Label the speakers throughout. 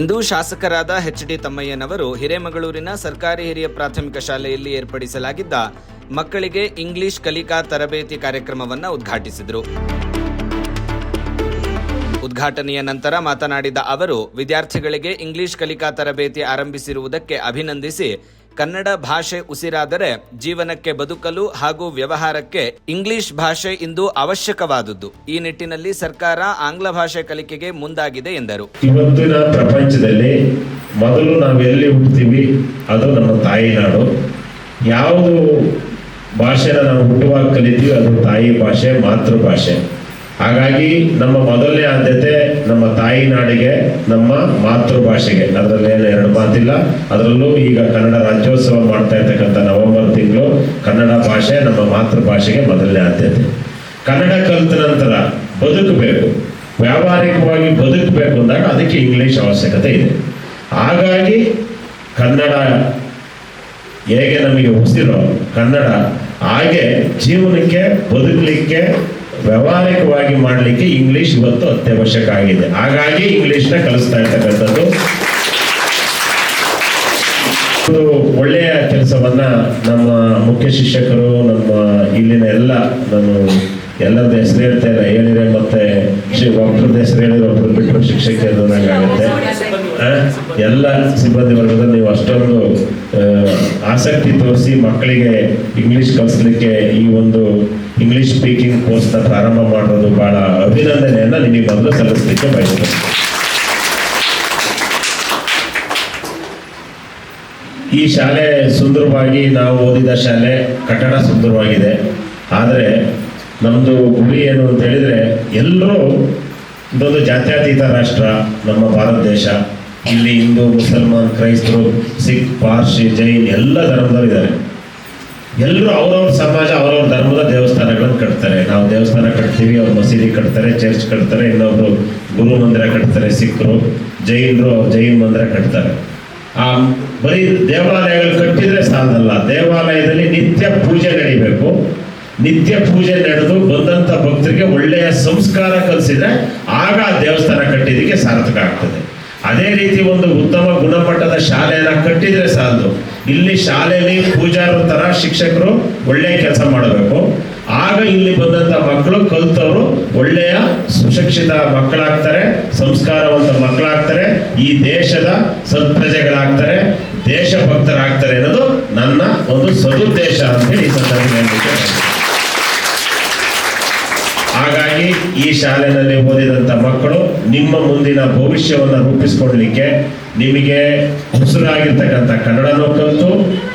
Speaker 1: ಇಂದು ಶಾಸಕರಾದ H D ತಮ್ಮಯ್ಯನವರು ಹಿರೇಮಗಳೂರಿನ ಸರ್ಕಾರಿ ಹಿರಿಯ ಪ್ರಾಥಮಿಕ ಶಾಲೆಯಲ್ಲಿ ಏರ್ಪಡಿಸಲಾಗಿದ್ದ ಮಕ್ಕಳಿಗೆ ಇಂಗ್ಲಿಷ್ ಕಲಿಕಾ ತರಬೇತಿ ಕಾರ್ಯಕ್ರಮವನ್ನು ಉದ್ಘಾಟಿಸಿದರು. ಉದ್ಘಾಟನೆಯ ನಂತರ ಮಾತನಾಡಿದ ಅವರು, ವಿದ್ಯಾರ್ಥಿಗಳಿಗೆ ಇಂಗ್ಲಿಷ್ ಕಲಿಕಾ ತರಬೇತಿ ಆರಂಭಿಸಿರುವುದಕ್ಕೆ ಅಭಿನಂದಿಸಿ ಕನ್ನಡ ಭಾಷೆ ಉಸಿರಾದರೆ ಜೀವನಕ್ಕೆ ಬದುಕಲು ಹಾಗೂ ವ್ಯವಹಾರಕ್ಕೆ ಇಂಗ್ಲಿಷ್ ಭಾಷೆ ಇಂದು ಅವಶ್ಯಕವಾದದ್ದು ಈ ನಿಟ್ಟಿನಲ್ಲಿ ಸರ್ಕಾರ ಆಂಗ್ಲ ಭಾಷೆ ಕಲಿಕೆಗೆ ಮುಂದಾಗಿದೆ ಎಂದರು.
Speaker 2: ಇವತ್ತಿನ ಪ್ರಪಂಚದಲ್ಲಿ ಮೊದಲು ನಾವು ಎಲ್ಲಿ ಹುಡ್ತೀವಿ ಅದು ನಮ್ಮ ತಾಯಿನಾಡು ಯಾವುದು ಭಾಷೆನ ನಾವು ಹುಟ್ಟುವಾಗ ಕಲಿತೀವಿ, ಅದು ತಾಯಿ ಭಾಷೆ ಮಾತೃಭಾಷೆ ಹಾಗಾಗಿ ನಮ್ಮ ಮೊದಲನೇ ಆದ್ಯತೆ ನಮ್ಮ ತಾಯಿ ನಾಡಿಗೆ, ನಮ್ಮ ಮಾತೃಭಾಷೆಗೆ. ಅದರಲ್ಲೇನು ಎರಡು ಮಾತಿಲ್ಲ. ಅದರಲ್ಲೂ ಈಗ ಕನ್ನಡ ರಾಜ್ಯೋತ್ಸವ ಮಾಡ್ತಾ ಇರ್ತಕ್ಕಂಥ ನವೆಂಬರ್ ತಿಂಗಳು ಕನ್ನಡ ಭಾಷೆ ನಮ್ಮ ಮಾತೃಭಾಷೆಗೆ ಮೊದಲನೇ ಆದ್ಯತೆ. ಕನ್ನಡ ಕಲಿತ ನಂತರ ಬದುಕಬೇಕು. ವ್ಯಾವಹಾರಿಕವಾಗಿ ಬದುಕಬೇಕು ಅಂದಾಗ ಅದಕ್ಕೆ ಇಂಗ್ಲಿಷ್ ಅವಶ್ಯಕತೆ ಇದೆ. ಹಾಗಾಗಿ ಕನ್ನಡ ಹೇಗೆ ನಮಗೆ ಉಸಿರೋ, ಕನ್ನಡ ಹಾಗೆ ಜೀವನಕ್ಕೆ, ಬದುಕಲಿಕ್ಕೆ ವ್ಯಾವಹಾರಿಕವಾಗಿ ಮಾಡಲಿಕ್ಕೆ ಇಂಗ್ಲಿಷ್ ಇವತ್ತು ಅತ್ಯವಶ್ಯಕ ಆಗಿದೆ ಹಾಗಾಗಿ ಇಂಗ್ಲಿಷ್ನ ಕಲಿಸ್ತಾ ಇರ್ತಕ್ಕಂಥದ್ದು. ಒಳ್ಳೆಯ ಕೆಲಸವನ್ನ ನಮ್ಮ ಮುಖ್ಯ ಶಿಕ್ಷಕರು, ನಮ್ಮ ಇಲ್ಲಿನ ಎಲ್ಲ ನಾನು ಎಲ್ಲರದ ಹೆಸರು ಹೇಳ್ತೇನೆ ಏನಿದೆ ಮತ್ತೆ ಒಬ್ಬರದ ಹೆಸರು ಹೇಳಿದ್ರೆ ಒಬ್ರು ಬಿಟ್ಟರು ಶಿಕ್ಷಕ ಆಗುತ್ತೆ. ಎಲ್ಲ ಸಿಬ್ಬಂದಿ ವರ್ಗದ ನೀವು ಅಷ್ಟೊಂದು ಆಸಕ್ತಿ ತೋರಿಸಿ ಮಕ್ಕಳಿಗೆ ಇಂಗ್ಲಿಷ್ ಕಲಿಸ್ಲಿಕ್ಕೆ ಈ ಒಂದು ಇಂಗ್ಲಿಷ್ ಸ್ಪೀಕಿಂಗ್ ಕೋರ್ಸ್ನ ಪ್ರಾರಂಭ ಮಾಡೋದು ಬಹಳ ಅಭಿನಂದನೆಯನ್ನ ನಿಮಗೆ ಮೊದಲು ಸಲ್ಲಿಸಲಿಕ್ಕೆ ಬಯಸ್ತೇನೆ. ಈ ಶಾಲೆ ಸುಂದರವಾಗಿ ನಾವು ಓದಿದ ಶಾಲೆ ಕಟ್ಟಡ ಸುಂದರವಾಗಿದೆ. ಆದರೆ ನಮ್ಮದು ಗುರಿ ಏನು ಅಂತ ಹೇಳಿದರೆ ಎಲ್ಲರೂ ಇದೊಂದು ಜಾತ್ಯತೀತ ರಾಷ್ಟ್ರ ನಮ್ಮ ಭಾರತ ದೇಶ. ಇಲ್ಲಿ ಹಿಂದೂ, ಮುಸಲ್ಮಾನ್, ಕ್ರೈಸ್ತರು, ಸಿಖ್, ಪಾರ್ಸಿ, ಜೈನ್ ಎಲ್ಲ ಧರ್ಮದವರು ಇದ್ದಾರೆ ಎಲ್ಲರೂ ಅವ್ರವ್ರ ಸಮಾಜ, ಅವ್ರವ್ರ ಧರ್ಮದ ದೇವಸ್ಥಾನಗಳನ್ನು ಕಟ್ತಾರೆ. ನಾವು ದೇವಸ್ಥಾನ ಕಟ್ತೀವಿ, ಅವ್ರು ಮಸೀದಿ ಕಟ್ತಾರೆ, ಚರ್ಚ್ ಕಟ್ತಾರೆ, ಇನ್ನೊಬ್ರು ಗುರು ಮಂದಿರ ಕಟ್ತಾರೆ, ಸಿಖ್ರು, ಜೈನರು ಅವ್ರು ಜೈನ್ ಮಂದಿರ ಕಟ್ತಾರೆ. ಆ, ಬರೀ ದೇವಾಲಯಗಳು ಕಟ್ಟಿದ್ರೆ ಸಾಲದಲ್ಲ ದೇವಾಲಯದಲ್ಲಿ ನಿತ್ಯ ಪೂಜೆ ನಡಿಬೇಕು. ನಿತ್ಯ ಪೂಜೆ ನಡೆದು ಬಂದಂತ ಭಕ್ತರಿಗೆ ಒಳ್ಳೆಯ ಸಂಸ್ಕಾರ ಕಲಿಸಿದ್ರೆ ಆಗ ಆ ದೇವಸ್ಥಾನ ಕಟ್ಟಿದ್ದಕ್ಕೆ ಸಾರ್ಥಕ ಆಗ್ತದೆ. ಅದೇ ರೀತಿ ಒಂದು ಉತ್ತಮ ಗುಣಮಟ್ಟದ ಶಾಲೆಯನ್ನ ಕಟ್ಟಿದ್ರೆ ಸಾಲದು ಇಲ್ಲಿ ಶಾಲೆಯಲ್ಲಿ ಪೂಜಾರ ತರ ಶಿಕ್ಷಕರು ಒಳ್ಳೆಯ ಕೆಲಸ ಮಾಡಬೇಕು ಆಗ ಇಲ್ಲಿ ಬಂದಂತ ಮಕ್ಕಳು ಕಲ್ತವರು ಒಳ್ಳೆಯ ಸುಶಿಕ್ಷಿತ ಮಕ್ಕಳಾಗ್ತಾರೆ, ಸಂಸ್ಕಾರವಂತ ಮಕ್ಕಳಾಗ್ತಾರೆ, ಈ ದೇಶದ ಸತ್ಪ್ರಜೆಗಳಾಗ್ತಾರೆ, ದೇಶಭಕ್ತರಾಗ್ತಾರೆ ಅನ್ನೋದು ನನ್ನ ಒಂದು ಸದುದ್ದೇಶ ಅಂತ ಹೇಳಿ ಸಂದರ್ಭದಲ್ಲಿ. ಹಾಗಾಗಿ ಈ ಶಾಲೆಯಲ್ಲಿ ಓದಿದಂಥ ಮಕ್ಕಳು ನಿಮ್ಮ ಮುಂದಿನ ಭವಿಷ್ಯವನ್ನು ರೂಪಿಸ್ಕೊಡ್ಲಿಕ್ಕೆ ನಿಮಗೆ ಉಸಿರಾಗಿರ್ತಕ್ಕಂಥ ಕನ್ನಡನೂ ಕಲಿತು,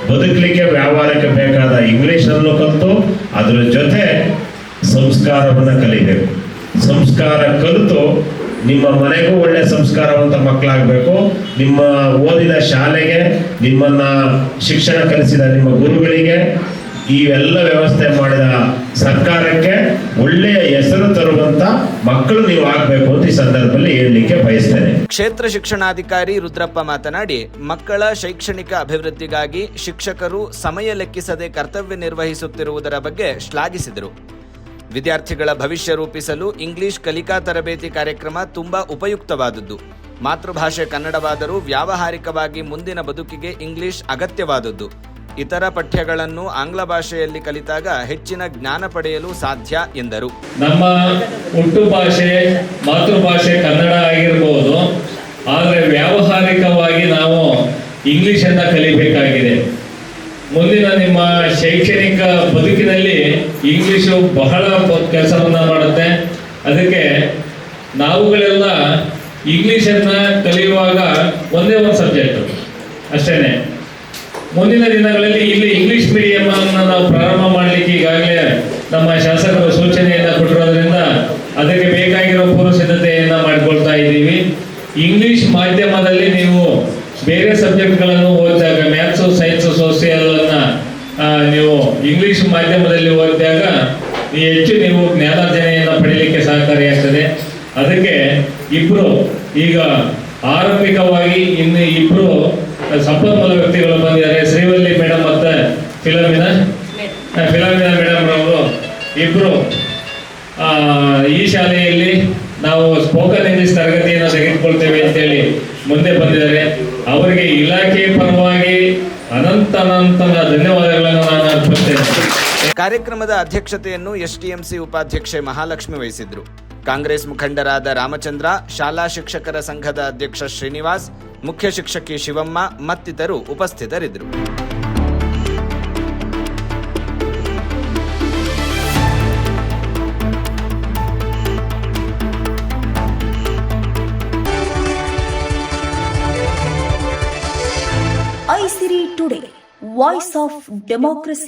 Speaker 2: ಬದುಕಲಿಕ್ಕೆ ವ್ಯವಹಾರಕ್ಕೆ ಬೇಕಾದ ಇಂಗ್ಲೀಷನ್ನು ಕಲಿತು, ಅದರ ಜೊತೆ ಸಂಸ್ಕಾರವನ್ನು ಕಲಿಬೇಕು. ಸಂಸ್ಕಾರ ಕಲಿತು ನಿಮ್ಮ ಮನೆಗೂ ಒಳ್ಳೆ ಸಂಸ್ಕಾರವಂತ ಮಕ್ಕಳಾಗಬೇಕು. ನಿಮ್ಮ ಓದಿದ ಶಾಲೆಗೆ ನಿಮ್ಮನ್ನ ಶಿಕ್ಷಣ ಕಲಿಸಿದ ನಿಮ್ಮ ಗುರುಗಳಿಗೆ ಈ ಎಲ್ಲ ವ್ಯವಸ್ಥೆ ಮಾಡಿದ ಸರ್ಕಾರಕ್ಕೆ ಒಳ್ಳೆಯ ಹೆಸರು ತರುವಂತ ಮಕ್ಕಳು ನೀವು ಆಗ್ಬೇಕು ಅಂತ ಈ ಸಂದರ್ಭದಲ್ಲಿ ಹೇಳಲಿಕ್ಕೆ ಬಯಸ್ತೇನೆ.
Speaker 1: ಕ್ಷೇತ್ರ ಶಿಕ್ಷಣಾಧಿಕಾರಿ ರುದ್ರಪ್ಪ ಮಾತನಾಡಿ, ಮಕ್ಕಳ ಶೈಕ್ಷಣಿಕ ಅಭಿವೃದ್ಧಿಗಾಗಿ ಶಿಕ್ಷಕರು ಸಮಯ ಲೆಕ್ಕಿಸದೆ ಕರ್ತವ್ಯ ನಿರ್ವಹಿಸುತ್ತಿರುವುದರ ಬಗ್ಗೆ ಶ್ಲಾಘಿಸಿದರು. ವಿದ್ಯಾರ್ಥಿಗಳ ಭವಿಷ್ಯ ರೂಪಿಸಲು ಇಂಗ್ಲಿಷ್ ಕಲಿಕಾ ತರಬೇತಿ ಕಾರ್ಯಕ್ರಮ ತುಂಬಾ ಉಪಯುಕ್ತವಾದದ್ದು. ಮಾತೃಭಾಷೆ ಕನ್ನಡವಾದರೂ ವ್ಯಾವಹಾರಿಕವಾಗಿ ಮುಂದಿನ ಬದುಕಿಗೆ ಇಂಗ್ಲಿಷ್ ಅಗತ್ಯವಾದದ್ದು. ಇತರ ಪಠ್ಯಗಳನ್ನು ಆಂಗ್ಲ ಭಾಷೆಯಲ್ಲಿ ಕಲಿತಾಗ ಹೆಚ್ಚಿನ ಜ್ಞಾನ ಪಡೆಯಲು ಸಾಧ್ಯ, ಎಂದರು.
Speaker 3: ನಮ್ಮ ಹುಟ್ಟು ಭಾಷೆ ಮಾತೃಭಾಷೆ ಕನ್ನಡ ಆಗಿರಬಹುದು ಆದರೆ ವ್ಯಾವಹಾರಿಕವಾಗಿ ನಾವು ಇಂಗ್ಲಿಷನ್ನು ಕಲಿಬೇಕಾಗಿದೆ. ಮುಂದಿನ ನಿಮ್ಮ ಶೈಕ್ಷಣಿಕ ಬದುಕಿನಲ್ಲಿ ಇಂಗ್ಲಿಷು ಬಹಳ ಕೆಲಸವನ್ನ ಮಾಡುತ್ತೆ. ಅದಕ್ಕೆ ನಾವುಗಳೆಲ್ಲ ಇಂಗ್ಲಿಷನ್ನ ಕಲಿಯುವಾಗ ಒಂದೇ ಒಂದು ಸಬ್ಜೆಕ್ಟ್. ಅಷ್ಟೇನೆ. ಮುಂದಿನ ದಿನಗಳಲ್ಲಿ ಇಲ್ಲಿ ಇಂಗ್ಲಿಷ್ ಮೀಡಿಯಂ ಅನ್ನು ನಾವು ಪ್ರಾರಂಭ ಮಾಡಲಿಕ್ಕೆ ಈಗಾಗಲೇ ನಮ್ಮ ಶಾಸಕರು ಸೂಚನೆಯನ್ನ ಕೊಟ್ಟಿರೋದ್ರಿಂದ ಅದಕ್ಕೆ ಬೇಕಾಗಿರೋ ಪೂರ್ವ ಸಿದ್ಧತೆಯನ್ನ ಮಾಡಿಕೊಳ್ತಾ ಇದ್ದೀವಿ. ಇಂಗ್ಲಿಷ್ ಮಾಧ್ಯಮದಲ್ಲಿ ನೀವು ಬೇರೆ ಸಬ್ಜೆಕ್ಟ್ಗಳನ್ನು ಓದಿದಾಗ ಮ್ಯಾಥ್ಸು ಸೈನ್ಸ್ ಸೋಷಿಯಲ್ ಅನ್ನ ನೀವು ಇಂಗ್ಲಿಷ್ ಮಾಧ್ಯಮದಲ್ಲಿ ಓದಿದಾಗ ಹೆಚ್ಚು ನೀವು ಜ್ಞಾನಾರ್ಜನೆಯನ್ನು ಪಡೀಲಿಕ್ಕೆ ಸಹಕಾರಿಯಾಗ್ತದೆ. ಅದಕ್ಕೆ ಇಬ್ರು ಈಗ ಆರಂಭಿಕವಾಗಿ ಇನ್ನು ಇಬ್ರು ಸಂಪನ್ಮೂಲ ವ್ಯಕ್ತಿಗಳು ಬಂದಿದ್ದಾರೆ. ಶ್ರೀವಲ್ಲಿ ಮೇಡಮ್ ಮತ್ತೆ ಫಿಲಮಿನ ಫಿಲಮಿನ ಮೇಡಮ್ ಅವರು ಇಬ್ರು ಈ ಶಾಲೆಯಲ್ಲಿ ನಾವು ಸ್ಪೋಕನ್ ಇಂಗ್ಲಿಷ್ ತರಗತಿಯನ್ನು ತೆಗೆದುಕೊಳ್ತೇವೆ ಅಂತೇಳಿ ಮುಂದೆ ಬಂದಿದ್ದಾರೆ. ಅವರಿಗೆ ಇಲಾಖೆ ಪರವಾಗಿ ಅನಂತ ಅನಂತ ಧನ್ಯವಾದಗಳನ್ನು ನಾನು ಅರ್ಪಿಸ್ತೇನೆ.
Speaker 1: ಕಾರ್ಯಕ್ರಮದ ಅಧ್ಯಕ್ಷತೆಯನ್ನು ಎಸ್ಟಿಎಂಸಿ ಉಪಾಧ್ಯಕ್ಷೆ ಮಹಾಲಕ್ಷ್ಮಿ ವಹಿಸಿದ್ರು. ಕಾಂಗ್ರೆಸ್ ಮುಖಂಡರಾದ ರಾಮಚಂದ್ರ, ಶಾಲಾ ಶಿಕ್ಷಕರ ಸಂಘದ ಅಧ್ಯಕ್ಷ ಶ್ರೀನಿವಾಸ್, ಮುಖ್ಯ ಶಿಕ್ಷಕಿ ಶಿವಮ್ಮ ಮತ್ತಿತರರು ಉಪಸ್ಥಿತರಿದ್ದರು.
Speaker 4: Aisiri today, voice of democracy.